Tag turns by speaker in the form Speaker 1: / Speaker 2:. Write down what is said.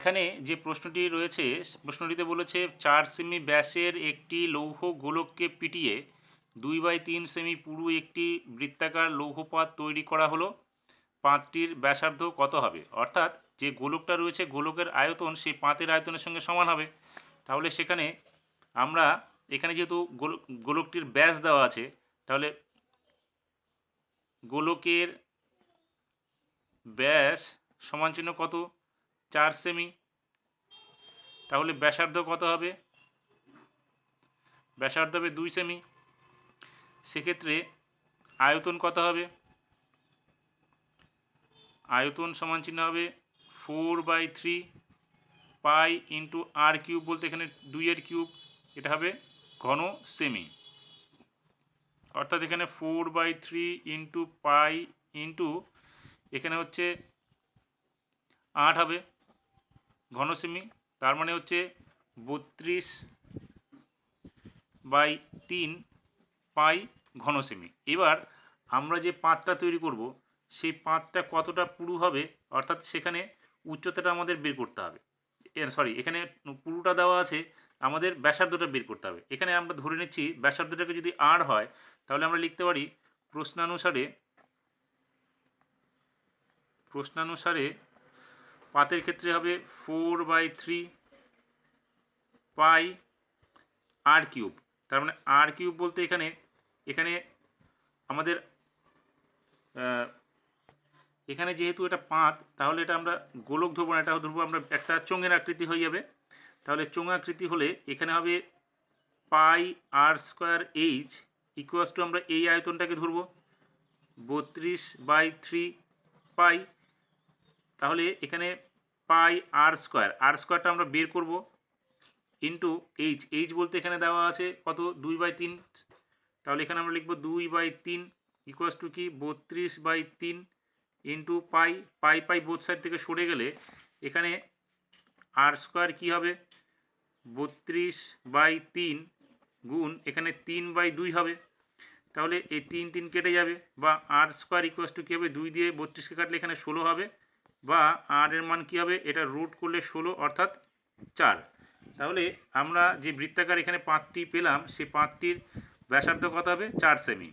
Speaker 1: এখানে যে প্রশ্নটি রয়েছে প্রশ্নটিতে বলেছে, চার সেমি ব্যাসের একটি লৌহ গোলককে পিটিয়ে দুই বাই তিন সেমি পুরু একটি বৃত্তাকার লৌহপাত তৈরি করা হলো। পাঁতটির ব্যাসার্ধ কত হবে? অর্থাৎ যে গোলকটা রয়েছে, গোলকের আয়তন সেই পাতের আয়তনের সঙ্গে সমান হবে। তাহলে সেখানে আমরা, এখানে যেহেতু গোল- গোলকটির ব্যাস দেওয়া আছে, তাহলে গোলকের ব্যাস সমান চিহ্ন কত? চার সেমি তাহলে ব্যাসার্ধ কত হবে? ব্যাসার্ধ হবে দুই সেমি সেক্ষেত্রে আয়তন কত হবে? আয়তন সমান চিহ্ন হবে four by three pi into R cube বলতে এখানে দুইয়ের কিউব এটা হবে ঘন সেমি অর্থাৎ এখানে four by three into pi into এখানে হচ্ছে আট হবে। ঘন সেমি তার মানে হচ্ছে বত্রিশ বাই তিন পাই ঘন সেমি এবার আমরা যে পাতটা তৈরি করব, সেই পাতটা কতটা পুরু হবে, অর্থাৎ সেখানে উচ্চতাটা আমাদের বের করতে হবে। সরি এখানে পুরুটা দেওয়া আছে, আমাদের ব্যাসার্ধটা বের করতে হবে। এখানে আমরা ধরে নিচ্ছি, ব্যাসার্ধটাকে যদি আর হয়, তাহলে আমরা লিখতে পারি প্রশ্নানুসারে প্রশ্নানুসারে পাতের ক্ষেত্রে হবে four by three pi R cube. তার মানে আর কিউব বলতে এখানে এখানে আমাদের এখানে যেহেতু এটা পাত, তাহলে এটা আমরা গোলক ধরবো না এটা ধরবো আমরা একটা চোঙের আকৃতি হয়ে যাবে। তাহলে চোঙ আকৃতি হলে এখানে হবে pi r square h equals to আমরা এই আয়তনটাকে ধরবো, বত্রিশ বাই থ্রি পাই তাহলে এখানে পাই আর স্কোয়ার। আর স্কোয়ারটা আমরা বের করব ইন্টু এইচ এইচ বলতে এখানে দেওয়া আছে কত? দুই বাই তিন। তাহলে এখানে আমরা লিখব দুই বাই তিন ইকুয়াস টু কি? বত্রিশ বাই তিন into pi. Pi pi both side থেকে সরে গেলে এখানে আর স্কোয়ার কী হবে? বত্রিশ বাই তিন গুণ এখানে তিন বাই দুই হবে। তাহলে এই তিন তিন কেটে যাবে বা আর স্কোয়ার ইকুয়াস টু কী হবে? দুই দিয়ে বত্রিশকে কাটলে এখানে ষোলো হবে। বা আর এর মান কী হবে? এটা রুট করলে ষোলো অর্থাৎ চার। তাহলে আমরা যে বৃত্তাকার এখানে পাঁচটি পেলাম, সেই পাঁচটির ব্যাসার্ধ কত হবে? চার সেমি